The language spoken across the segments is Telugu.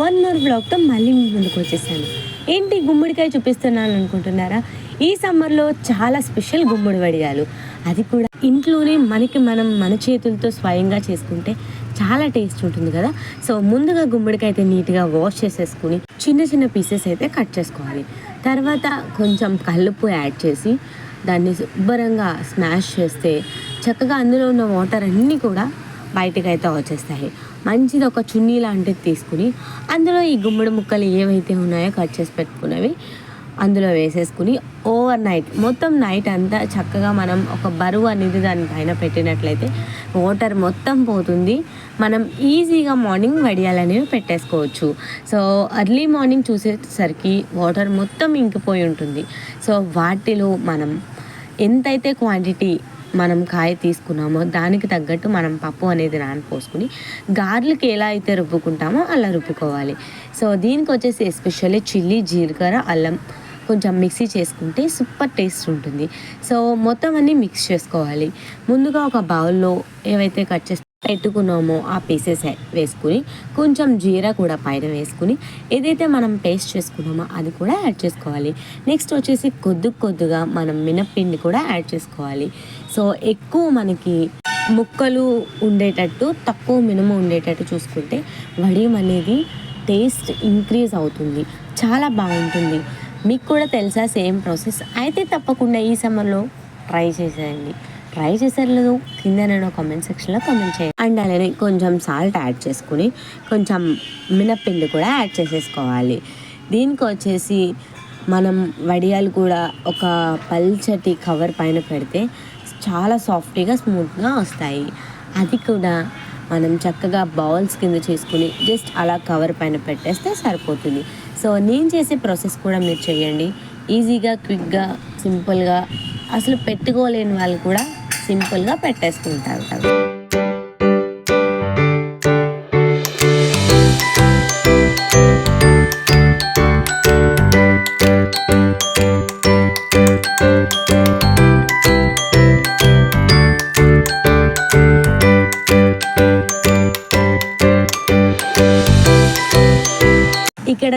వన్ మోర్ బ్లాగ్తో మళ్ళీ మీ ముందుకు వచ్చేసాను. ఏంటి గుమ్మడికాయ చూపిస్తున్నాను అనుకుంటున్నారా? ఈ సమ్మర్లో చాలా స్పెషల్ గుమ్మడి వడియాలు. అది కూడా ఇంట్లోనే మనకి మనం మన చేతులతో స్వయంగా చేసుకుంటే చాలా టేస్ట్ ఉంటుంది కదా? సో ముందుగా గుమ్మడికాయ అయితే నీట్గా వాష్ చేసేసుకుని చిన్న చిన్న పీసెస్ అయితే కట్ చేసుకోవాలి. తర్వాత కొంచెం కల్లుపు యాడ్ చేసి దాన్ని శుభ్రంగా స్మాష్ చేస్తే చక్కగా అందులో ఉన్న వాటర్ అన్నీ కూడా బయటకు అయితే వచ్చేస్తాయి. మంచిది ఒక చున్నీ లాంటిది తీసుకుని అందులో ఈ గుమ్మడి ముక్కలు ఏవైతే ఉన్నాయో కట్ చేసి పెట్టుకున్నవి అందులో వేసేసుకుని ఓవర్ నైట్. మొత్తం నైట్ అంతా చక్కగా మనం ఒక బరువు అనేది దాని పైన పెట్టినట్లయితే వాటర్ మొత్తం పోతుంది. మనం ఈజీగా మార్నింగ్ వడియాలనేవి పెట్టేసుకోవచ్చు. సో ఎర్లీ మార్నింగ్ చూసేసరికి వాటర్ మొత్తం ఇంకిపోయి ఉంటుంది. సో వాటిలో మనం ఎంతైతే క్వాంటిటీ మనం కాయ తీసుకున్నామో దానికి తగ్గట్టు మనం పప్పు అనేది నానపోసుకుని గార్లకి ఎలా అయితే రుబ్బుకుంటామో అలా రుబ్బుకోవాలి. సో దీనికి వచ్చేసి ఎస్పెషల్లీ చిల్లీ జీలకర్ర అల్లం కొంచెం మిక్సీ చేసుకుంటే సూపర్ టేస్ట్ ఉంటుంది. సో మొత్తం అన్నీ మిక్స్ చేసుకోవాలి. ముందుగా ఒక బౌల్లో ఏవైతే కట్ చేసి పెట్టుకున్నామో ఆ పీసెస్ వేసుకుని కొంచెం జీరా కూడా పైన వేసుకుని ఏదైతే మనం పేస్ట్ చేసుకున్నామో అది కూడా యాడ్ చేసుకోవాలి. నెక్స్ట్ వచ్చేసి కొద్ది కొద్దిగా మనం మినప్పిండి కూడా యాడ్ చేసుకోవాలి. సో ఎక్కువ మనకి ముక్కలు ఉండేటట్టు తక్కువ మినుము ఉండేటట్టు చూసుకుంటే వడియం అనేది టేస్ట్ ఇంక్రీజ్ అవుతుంది. చాలా బాగుంటుంది. మీకు కూడా తెలుసా సేమ్ ప్రాసెస్ అయితే తప్పకుండా ఈ సమ్మర్లో ట్రై చేసేయండి. ట్రై చేశారు లేదు కింద నేను కామెంట్ సెక్షన్లో కామెంట్ చేయండి. అండ్ అలానే కొంచెం సాల్ట్ యాడ్ చేసుకుని కొంచెం మినప్పిండి కూడా యాడ్ చేసేసుకోవాలి. దీనికి వచ్చేసి మనం వడియాలు కూడా ఒక పల్చటి కవర్ పైన పెడితే చాలా సాఫ్ట్గా స్మూత్గా వస్తాయి. అది కూడా మనం చక్కగా బౌల్స్ కింద చేసుకుని జస్ట్ అలా కవర్ పైన పెట్టేస్తే సరిపోతుంది. సో నేను చేసే ప్రాసెస్ కూడా మీరు చేయండి. ఈజీగా క్విక్గా సింపుల్గా అసలు పెట్టుకోలేని వాళ్ళు కూడా సింపుల్గా పెట్టేసుకుంటారు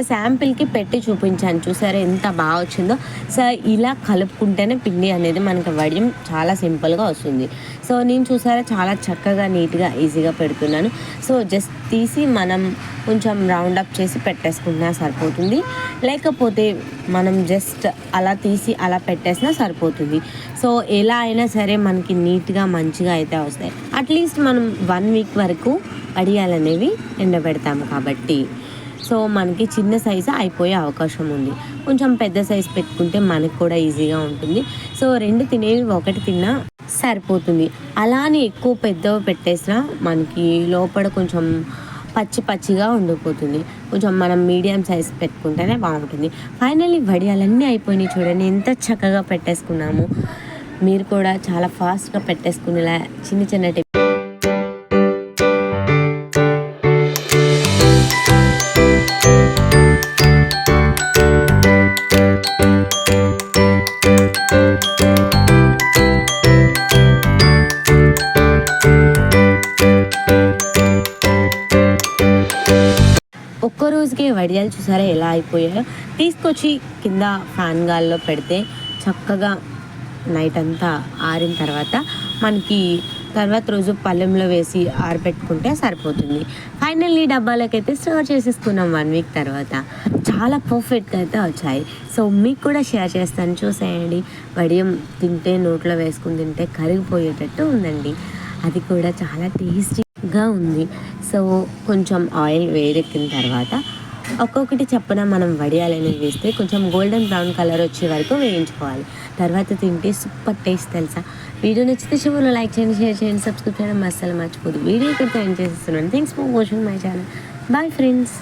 ఇక్కడ శాంపిల్కి పెట్టి చూపించాను. చూసారా ఎంత బాగా వచ్చిందో? సో ఇలా కలుపుకుంటేనే పిండి అనేది మనకి వడియం చాలా సింపుల్గా వస్తుంది. సో నేను చూసారా చాలా చక్కగా నీట్గా ఈజీగా పెడుతున్నాను. సో జస్ట్ తీసి మనం కొంచెం రౌండ్ అప్ చేసి పెట్టేసుకున్నా సరిపోతుంది. లేకపోతే మనం జస్ట్ అలా తీసి అలా పెట్టేసినా సరిపోతుంది. సో ఎలా అయినా సరే మనకి నీట్గా మంచిగా అయితే వస్తాయి. అట్లీస్ట్ మనం వన్ వీక్ వరకు అడియాలనేవి ఎండబెడతాము కాబట్టి. సో మనకి చిన్న సైజు అయిపోయే అవకాశం ఉంది. కొంచెం పెద్ద సైజు పెట్టుకుంటే మనకు కూడా ఈజీగా ఉంటుంది. సో రెండు తినేవి ఒకటి తిన్నా సరిపోతుంది. అలానే ఎక్కువ పెద్దవి పెట్టేసినా మనకి లోపల కొంచెం పచ్చి పచ్చిగా ఉండిపోతుంది. కొంచెం మనం మీడియం సైజ్ పెట్టుకుంటేనే బాగుంటుంది. ఫైనల్లీ వడియాలన్నీ అయిపోయినాయి చూడండి. ఎంత చక్కగా పెట్టేసుకున్నాము. మీరు కూడా చాలా ఫాస్ట్గా పెట్టేసుకునేలా చిన్న చిన్న టిప్ రోజుకే వడియాలు చూసారా ఎలా అయిపోయాయో? తీసుకొచ్చి కింద ఫ్యాన్ గాల్లో పెడితే చక్కగా నైట్ అంతా ఆరిన తర్వాత మనకి తర్వాత రోజు పళ్ళెంలో వేసి ఆరబెట్టుకుంటే సరిపోతుంది. ఫైనల్లీ డబ్బాలకైతే స్టోర్ చేసేసుకున్నాం వన్ వీక్ తర్వాత. చాలా పర్ఫెక్ట్గా అయితే వచ్చాయి. సో మీకు కూడా షేర్ చేస్తాను. చూసేయండి. వడియం తింటే నోట్లో వేసుకుని తింటే కరిగిపోయేటట్టు ఉందండి. అది కూడా చాలా టేస్టీ గా ఉంది. సో కొంచెం ఆయిల్ వేడెక్కిన తర్వాత ఒక్కొక్కటి చప్పున మనం వడియాలనేది వేస్తే కొంచెం గోల్డెన్ బ్రౌన్ కలర్ వచ్చే వరకు వేయించుకోవాలి. తర్వాత తింటే సూపర్ టేస్ట్ తెలుసా? వీడియో నచ్చితే చివరిలో లైక్ చేయండి షేర్ చేయండి సబ్స్క్రైబ్ చేయడం అస్సలు మర్చిపోదు. వీడియో ఇక్కడ ఎంజాయ్ చేస్తున్నాను. Thanks for watching my channel bye friends